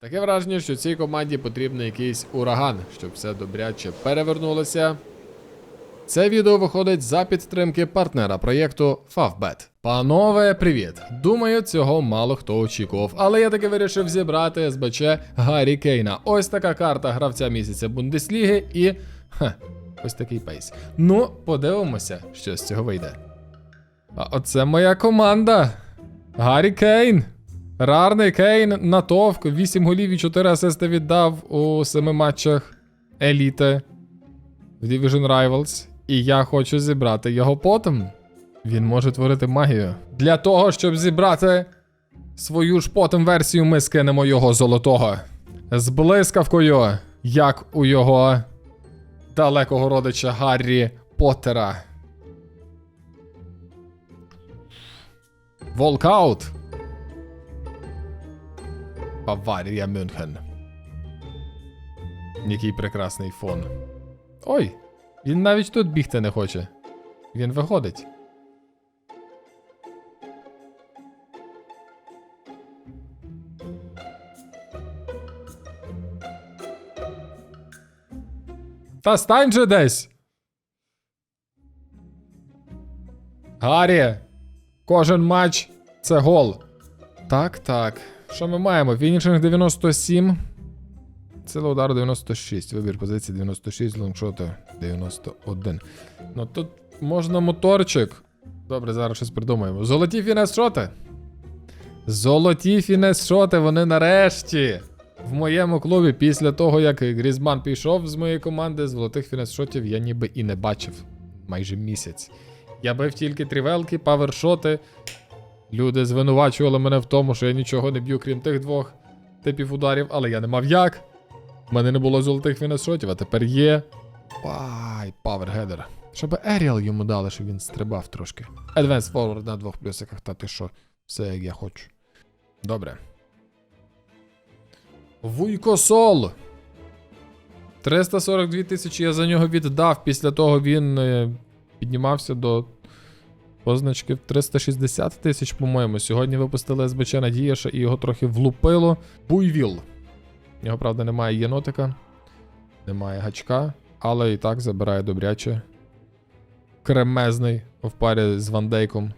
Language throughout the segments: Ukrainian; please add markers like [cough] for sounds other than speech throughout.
Таке враження, що цій команді потрібен якийсь ураган, щоб все добряче перевернулося. Це відео виходить за підтримки партнера проєкту Favbet. Панове, привіт! Думаю, цього мало хто очікував, але я таки вирішив зібрати СБЧ Гаррі Кейна. Ось така карта гравця місяця Бундесліги і. Ха, ось такий пейс. Ну, подивимося, що з цього вийде. А оце моя команда. Гаррі Кейн. Рарний Кейн натовк, 8 голів і 4 асисти віддав у 7 матчах еліти в Division Rivals. І я хочу зібрати його потом. Він може творити магію. Для того, щоб зібрати свою ж потом версію, ми скинемо його золотого. З блискавкою, як у його далекого родича Гаррі Поттера. Волкаут. Баварія Мюнхен. Який прекрасний фон. Ой, він навіть тут бігти не хоче. Він виходить. Та стань же десь. Гаррі. Кожен матч це гол. Так, так. Що ми маємо? Фінішинг 97. Сила удару 96. Вибір позиції 96, лонгшоти 91. Ну тут можна моторчик. Добре, зараз щось придумаємо. Золоті фінес-шоти. Золоті фінес-шоти, вони нарешті. В моєму клубі, після того, як Грізман пішов з моєї команди, золотих фінес-шотів я ніби і не бачив. Майже місяць. Я бив тільки трівелки, павершоти. Люди звинувачували мене в тому, що я нічого не б'ю, крім тих двох типів ударів, але я не мав як. У мене не було золотих фінес-шотів, а тепер є. Пай, паверхедер. Щоб Еріал йому дали, щоб він стрибав трошки. Advanced Forward на двох плюсиках, та ти що, все як я хочу. Добре. Вуйко Сол. 342 тисячі я за нього віддав. Після того він е, піднімався до позначки в 360 тисяч, по-моєму. Сьогодні випустили СБЧ Надіяша і його трохи влупило. Буйвіл. Його, правда, немає єнотика, немає гачка, але і так забирає добряче. Кремезний в парі з Вандейком.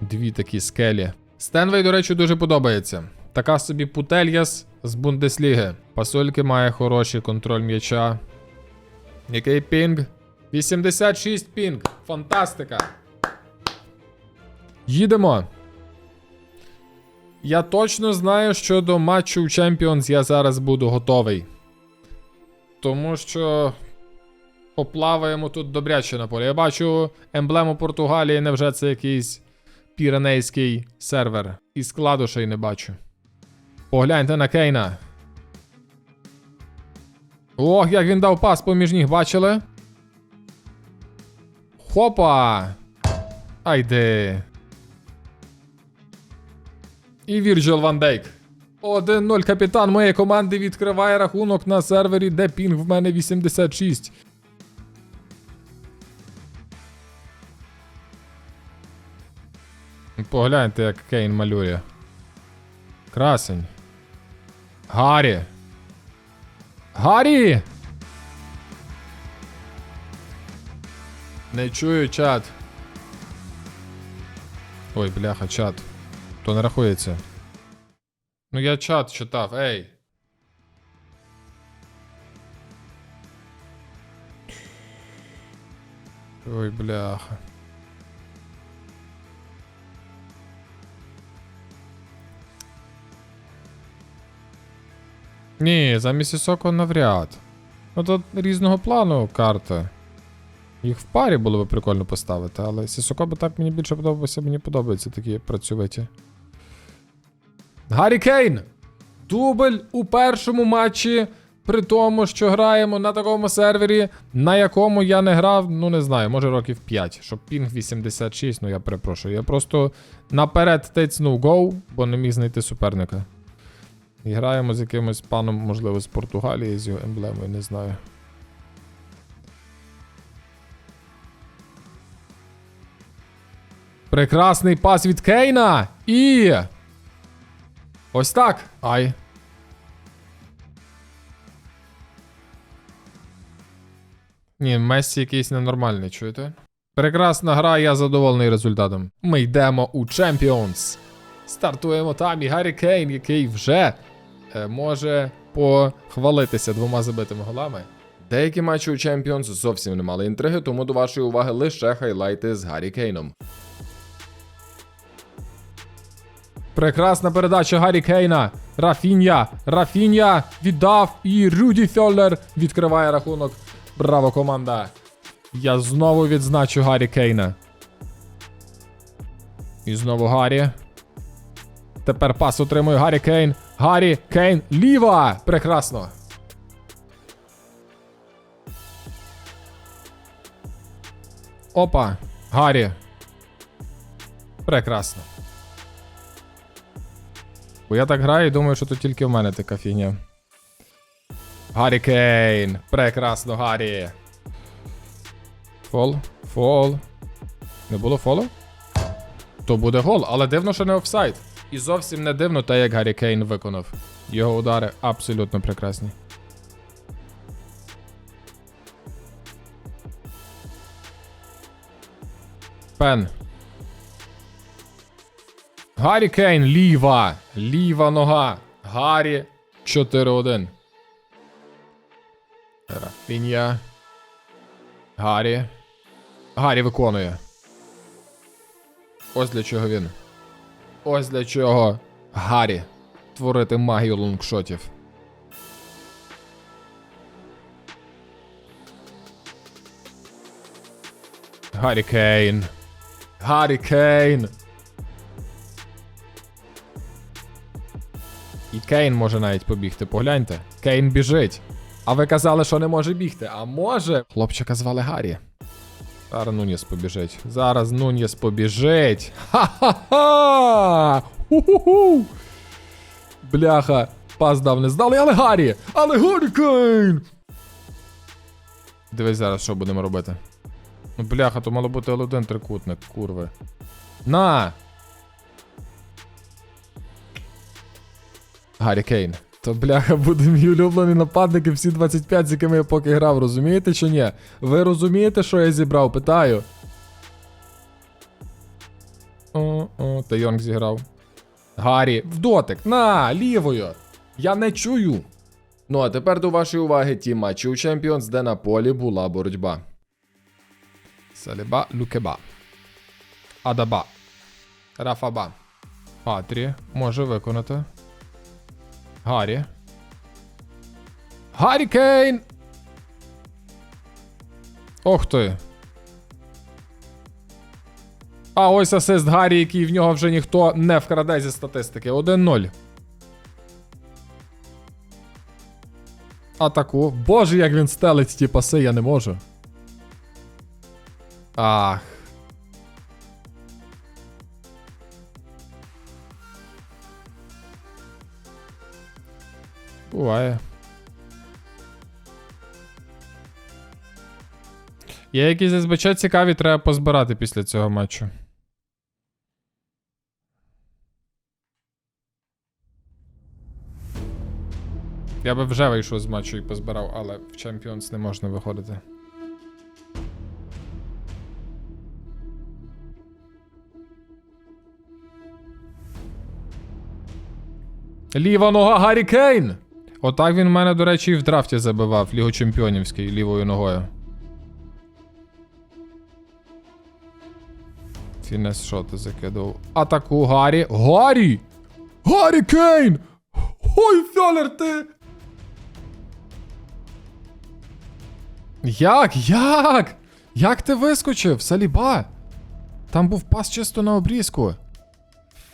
Дві такі скелі. Стенвей, до речі, дуже подобається. Така собі Путельяс з Бундесліги. Пасольки має хороший контроль м'яча. Який пінг? 86 пінг. Фантастика. Їдемо. Я точно знаю, що до матчу Champions я зараз буду готовий. Тому що поплаваємо тут добряче на полі. Я бачу емблему Португалії, невже це якийсь піренейський сервер. І складу ще й не бачу. Погляньте на Кейна. Ох, як він дав пас поміж ніг, бачили? Хопа! Айде. І Вірджил Ван Дейк. 1-0 капітан моєї команди відкриває рахунок на сервері, де пінг в мене 86. Погляньте, як Кейн малює. Красень. Гаррі. Гаррі! Не чую чат. Ой, бляха, чат. То не рахується. Ну я чат читав, ей. Ой, бляха. Ні, за Місісоко навряд. Ну тут різного плану карти. Їх в парі було б прикольно поставити, але Сісоко би так мені більше подобався, мені подобаються такі працьовиті. Гаррі Кейн! Дубль у першому матчі, при тому, що граємо на такому сервері, на якому я не грав, ну не знаю, може років 5, щоб пінг 86, ну я перепрошую. Я просто наперед тицнув гоу, бо не міг знайти суперника. І граємо з якимось паном, можливо, з Португалії, з його емблемою, не знаю. Прекрасний пас від Кейна! І. Ось так. Ай. Ні, Мессі якийсь ненормальний, чуєте? Прекрасна гра, я задоволений результатом. Ми йдемо у Champions. Стартуємо там, і Гаррі Кейн, який вже е, може похвалитися двома забитими голами. Деякі матчі у Champions зовсім не мали інтриги, тому до вашої уваги лише хайлайти з Гаррі Кейном. Прекрасна передача Гаррі Кейна. Рафінья. Рафінья віддав і Рюді Фьоллер відкриває рахунок. Браво, команда. Я знову відзначу Гаррі Кейна. І знову Гаррі. Тепер пас отримує Гаррі Кейн. Гаррі Кейн ліва. Прекрасно. Опа. Гаррі. Прекрасно. Бо я так граю і думаю, що тут тільки в мене така фігня. Гаррі Кейн. Прекрасно, Гаррі. Фол. Фол. Не було фолу? То буде гол, але дивно, що не офсайд. І зовсім не дивно те, як Гаррі Кейн виконав. Його удари абсолютно прекрасні. Пен. Гаррі Кейн, ліва. Ліва нога. Гаррі 4-1. Рафінья. Гаррі. Гаррі виконує. Ось для чого він. Ось для чого Гаррі. Творити магію лонгшотів. Гаррі Кейн. Гаррі Кейн. Кейн може навіть побігти, погляньте. Кейн біжить. А ви казали, що не може бігти. А може. Хлопчика звали Гаррі. Зараз Нуніс побіжить. Зараз Нуніс побіжить. Ха-ха-ха! Ху-ху-ху! Бляха, пас дав не здали, але Гаррі! Але Гаррі Кейн! Дивись зараз, що будемо робити. Ну, бляха, то мало бути L1 трикутник, курви. На! Гаррі Кейн. То бляха [laughs] буде мій улюблений нападник і всі 25, з якими я поки грав, розумієте чи ні? Ви розумієте, що я зібрав? Питаю. О, о, Та Йонг зіграв. Гаррі, в дотик, на, лівою. Я не чую. Ну а тепер до вашої уваги ті матчі у Champions, де на полі була боротьба. Саліба, Люкеба. Адаба. Рафаба. Патрі може виконати. Гаррі. Гаррі Кейн! Ох ти. А ось асист Гаррі, який в нього вже ніхто не вкраде зі статистики. 1-0. Атаку. Боже, як він стелить ті паси, я не можу. Ах. Буває. Є якісь СБЧ цікаві, треба позбирати після цього матчу. Я би вже вийшов з матчу і позбирав, але в Champions не можна виходити. Ліва нога Гаррі Кейн! Отак він в мене, до речі, і в драфті забивав Лігу Чемпіонівський лівою ногою. Фінес шоти закидував. Атаку Гаррі. Гаррі! Гаррі Кейн! Ой, Фьолер, ти! Як? Як? Як ти вискочив? Саліба? Там був пас чисто на обрізку.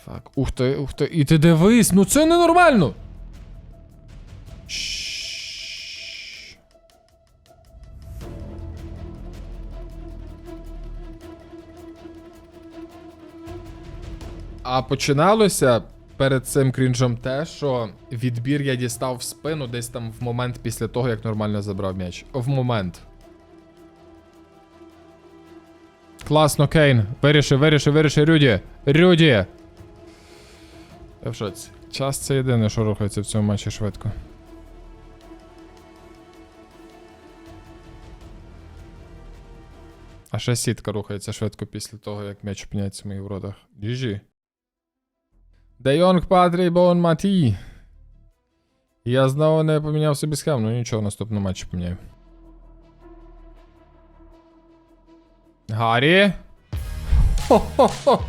Фак. Ух ти, ух ти. І ти дивись, ну це ненормально. А починалося перед цим крінжом те, що відбір я дістав в спину десь там в момент після того, як нормально забрав м'яч. В момент. Класно, Кейн. Вирішив, вирішив, вирішив, Рюді. Рюді. Час це єдине, що рухається в цьому матчі швидко. А ще сітка рухається швидко після того, як м'яч опиняється в моїх воротах. GG. Де Йонг Патрій Бон Маті. Я знову не поміняв собі схему, ну нічого, в наступному матчі поміняю. Гаррі. Хо-хо-хо.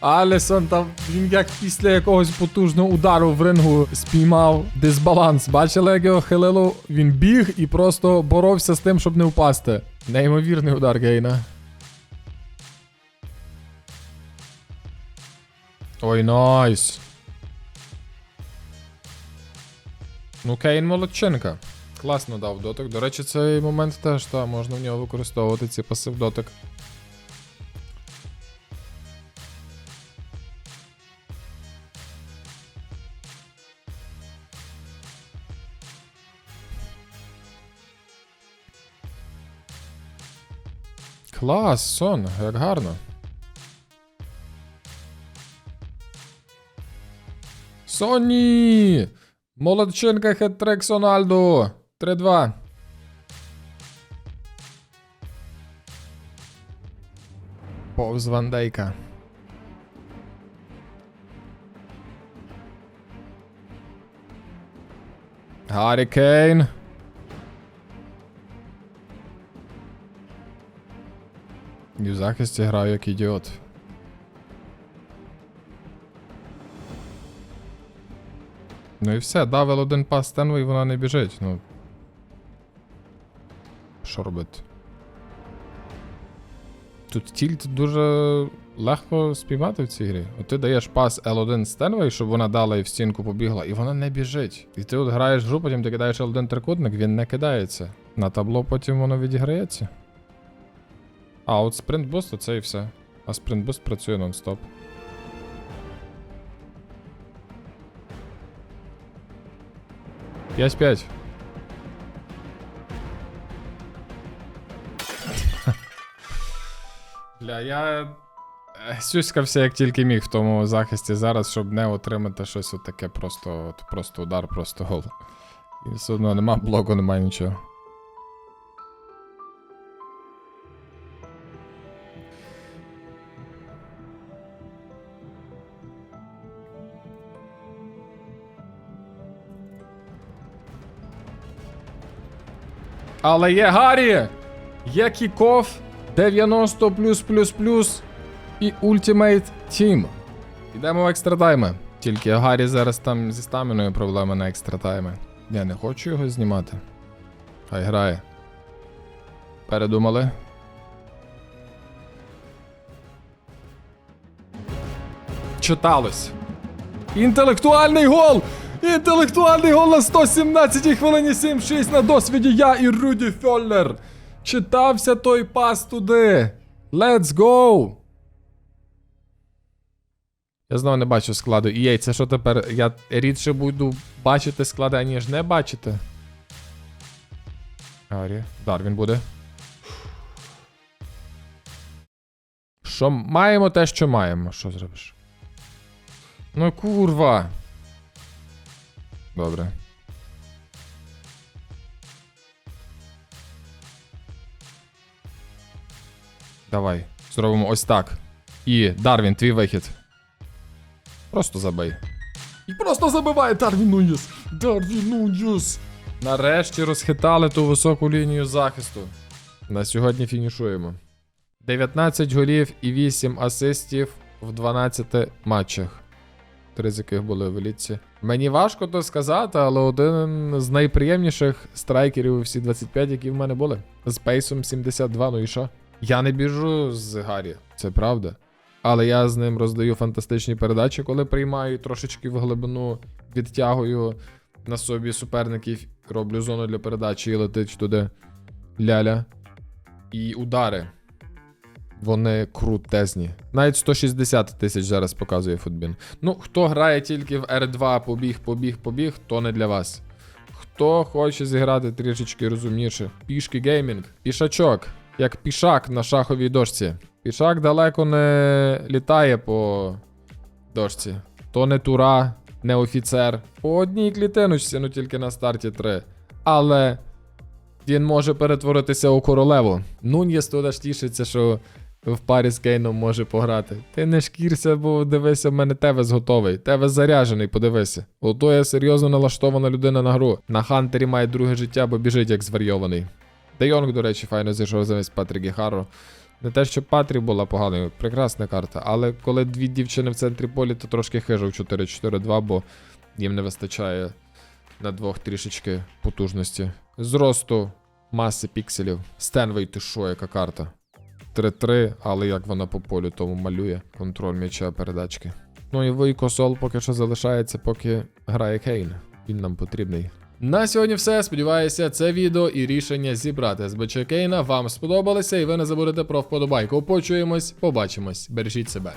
Алісон там він як після якогось потужного удару в рингу спіймав дисбаланс. Бачили, як його хилило? Він біг і просто боровся з тим, щоб не впасти. Неймовірний удар Гейна. Ой, найс. Ну, Кейн молодчинка. Класно дав дотик. До речі, цей момент теж та, можна в нього використовувати ці пасив дотик. Клас, сон, як гарно. Соні! Молодчинка хет-трек Сональду. 3-2. Повз Ван Дейка. Гаррі Кейн. І в захисті граю як ідіот. Ну і все, давив один пас Стенвей, вона не біжить. Ну. Що робити? Тут тільт дуже легко спіймати в цій грі. От ти даєш пас L1 Стенвей, щоб вона дала і в стінку побігла, і вона не біжить. І ти от граєш гру, потім ти кидаєш L1 трикутник, він не кидається. На табло потім воно відіграється. А, от спринт буст, то і все. А спринт буст працює нон-стоп. П'ять п'ять. [laughs] Бля, я е, сюськався як тільки міг в тому захисті зараз, щоб не отримати щось от таке просто, от, просто удар, просто гол. І все одно нема блоку, нема нічого. Але є Гаррі! Є кікоф 90 плюс плюс плюс і Ultimate Team. Йдемо в екстра тайми. Тільки Гаррі зараз там зі стаміною проблеми на екстра тайми. Я не хочу його знімати. Хай грає. Передумали. Читалось. Інтелектуальний гол! Інтелектуальний гол на 117 хвилині 7-6 на досвіді я і Руді Фьоллер. Читався той пас туди. Let's go! Я знову не бачу складу. І це що тепер? Я рідше буду бачити склади, аніж не бачити. Арі. Дарвін буде. Що маємо те, що маємо. Що зробиш? Ну курва. Добре. Давай. Зробимо ось так. І Дарвін, твій вихід. Просто забий. І просто забиває Дарвін Нуніс. Дарвін Нуніс. Нарешті розхитали ту високу лінію захисту. На сьогодні фінішуємо. 19 голів і 8 асистів в 12 матчах. Три з яких були в елітці. Мені важко то сказати, але один з найприємніших страйкерів всі 25, які в мене були. З пейсом 72, ну і що? Я не біжу з Гаррі, це правда. Але я з ним роздаю фантастичні передачі, коли приймаю трошечки в глибину, відтягую на собі суперників, роблю зону для передачі і летить туди ляля. І удари. Вони крутезні. Навіть 160 тисяч зараз показує футбін. Ну, хто грає тільки в R2, побіг, побіг, побіг, то не для вас. Хто хоче зіграти трішечки розумніше. Пішки геймінг, пішачок, як пішак на шаховій дошці. Пішак далеко не літає по дошці. То не тура, не офіцер. По одній клітиночці, ну тільки на старті три. Але Він може перетворитися у королеву. Нуньєс туди ж тішиться, що в парі з Кейном може пограти. Ти не шкірся, бо дивися, в мене Тевес готовий. Тевес заряжений, подивися. Ото я серйозно налаштована людина на гру. На Хантері має друге життя, бо біжить як зварйований. Де Йонг, до речі, файно зійшов замість Патріки Харро. Не те, що Патрі була поганою, прекрасна карта, але коли дві дівчини в центрі полі, то трошки хижо в 4-4-2, бо їм не вистачає на двох трішечки потужності. Зросту, маси пікселів. Стенвей, ти шо, яка карта? 3-3, але як вона по полю тому малює. Контроль м'яча передачки. Ну і Войко Сол поки що залишається, поки грає Кейн. Він нам потрібний. На сьогодні все. Сподіваюся, це відео і рішення зібрати з БЧ Кейна вам сподобалося, і ви не забудете про вподобайку. Почуємось, побачимось. Бережіть себе.